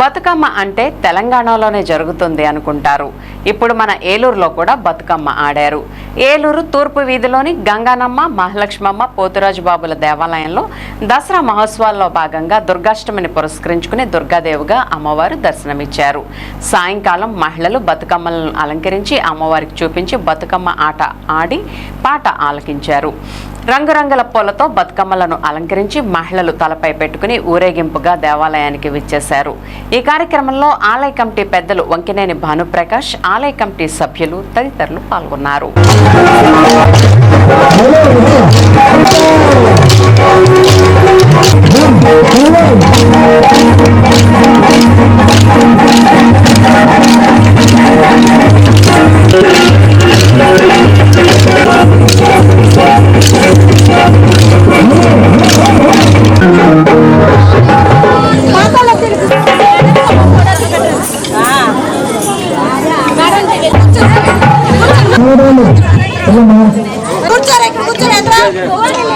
బతుకమ్మ అంటే తెలంగాణలోనే జరుగుతుంది అనుకుంటారు. ఇప్పుడు మన ఏలూరులో కూడా బతుకమ్మ ఆడారు. ఏలూరు తూర్పు వీధిలోని గంగానమ్మ మహాలక్ష్మమ్మ పోతురాజు బాబుల దేవాలయంలో దసరా మహోత్సవాల్లో భాగంగా దుర్గాష్టమిని పురస్కరించుకుని దుర్గాదేవిగా అమ్మవారు దర్శనమిచ్చారు. సాయంకాలం మహిళలు బతుకమ్మలను అలంకరించి అమ్మవారికి చూపించి బతుకమ్మ ఆట ఆడి పాట ఆలకించారు. రంగురంగుల పూలతో బతుకమ్మలను అలంకరించి మహిళలు తలపై పెట్టుకుని ఊరేగింపుగా దేవాలయానికి విచ్చేశారు. ఈ కార్యక్రమంలో ఆలయ కమిటీ పెద్దలు వంకినేని భానుప్రకాష్ ఆలయ కమిటీ సభ్యులు తదితరులు పాల్గొన్నారు.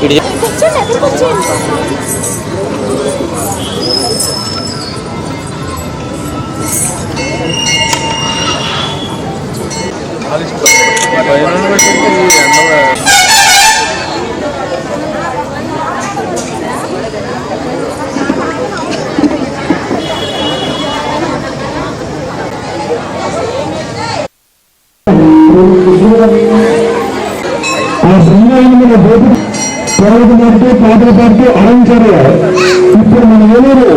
পিড়ি పాల్గొన్నట్టు పాటలు పాడుతూ ఆరంభించారు ఇప్పుడు మన ఏలూరు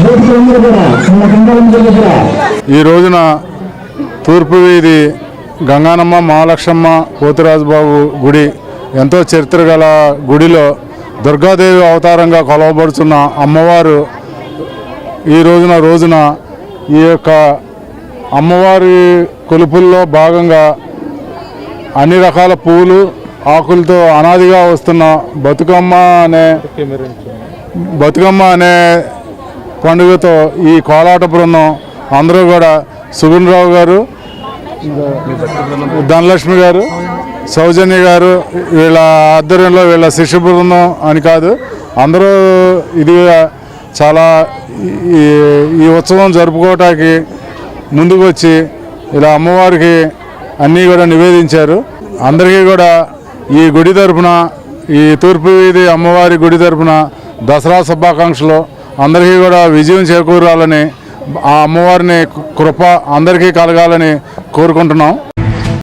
బోధకులందరూ కూడా మన కంగాలందరూ కూడా ఈ రోజున తూర్పు వీధి గంగానమ్మ మహాలక్ష్మమ్మ పోతురాజుబాబు గుడి ఎంతో చరిత్ర గల గుడిలో దుర్గాదేవి అవతారంగా కొలవబడుతున్న అమ్మవారు ఈ రోజున రోజున ఈ యొక్క అమ్మవారి కొలుపుల్లో భాగంగా అన్ని రకాల పువ్వులు ఆకులతో అనాదిగా వస్తున్న బతుకమ్మ అనే బతుకమ్మ అనే పండుగతో ఈ కోలాట బృందం అందరూ కూడా సుగుణరావు గారు ధనలక్ష్మి గారు సౌజన్య గారు వీళ్ళ ఆధ్వర్యంలో వీళ్ళ శిష్య బృందం అని కాదు అందరూ ఇదిగా చాలా ఈ ఈ ఉత్సవం జరుపుకోవటానికి ముందుకు వచ్చి ఇలా అమ్మవారికి అన్నీ కూడా నివేదించారు. అందరికీ కూడా ఈ గుడి తరపున ఈ తూర్పు వీధి అమ్మవారి గుడి తరపున దసరా శుభాకాంక్షలు. అందరికీ కూడా విజయం చేకూరాలని ఆ అమ్మవారిని కృప అందరికీ కలగాలని కోరుకుంటున్నాం.